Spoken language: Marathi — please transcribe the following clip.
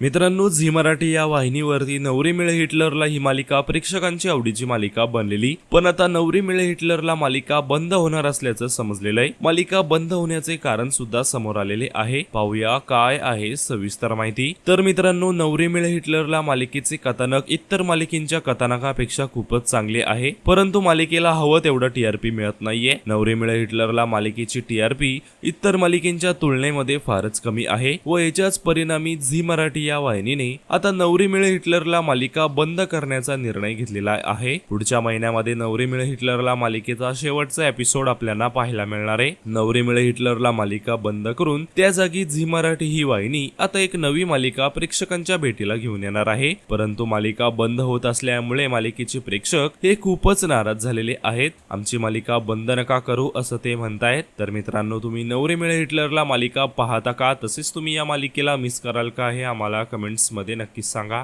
मित्रांनो झी मराठी या वाहिनीवरती नवरी मिळे हिटलरला ही मालिका प्रेक्षकांची आवडीची मालिका बनलेली. पण आता नवरी मिळे हिटलरला मालिका बंद होणार असल्याचं समजलेलं आहे. मालिका बंद होण्याचे कारण सुद्धा समोर आलेले आहे. पाहूया काय आहे सविस्तर माहिती. तर मित्रांनो नवरी मिळे हिटलरला मालिकेचे कथानक इतर मालिकेच्या कथानकापेक्षा खूपच चांगले आहे. परंतु मालिकेला हवं तेवढं टीआरपी मिळत नाहीये. नवरी मिळे हिटलरला मालिकेची टीआरपी इतर मालिकेच्या तुलनेमध्ये फारच कमी आहे व याच्याच परिणामी झी मराठी या वाहिनीने आता नवरी मिळे हिटलरला मालिका बंद करण्याचा निर्णय घेतलेला आहे. पुढच्या महिन्यामध्ये नवरी मिळे हिटलरला मालिकेचा शेवटचा एपिसोड आपल्याला पाहायला मिळणार आहे. नवरी मिळे हिटलरला मालिका बंद करून त्या जागी झी मराठी ही वाहिनी आता एक नवी मालिका प्रेक्षकांच्या भेटीला घेऊन येणार आहे. परंतु मालिका बंद होत असल्यामुळे मालिकेचे प्रेक्षक हे खूपच नाराज झालेले आहेत. आमची मालिका बंद नका करू असं ते म्हणतायत. तर मित्रांनो तुम्ही नवरी मिळे हिटलरला मालिका पाहता का? तसेच तुम्ही या मालिकेला मिस कराल का हे आम्हाला मला कमेंट्समध्ये नक्कीच सांगा.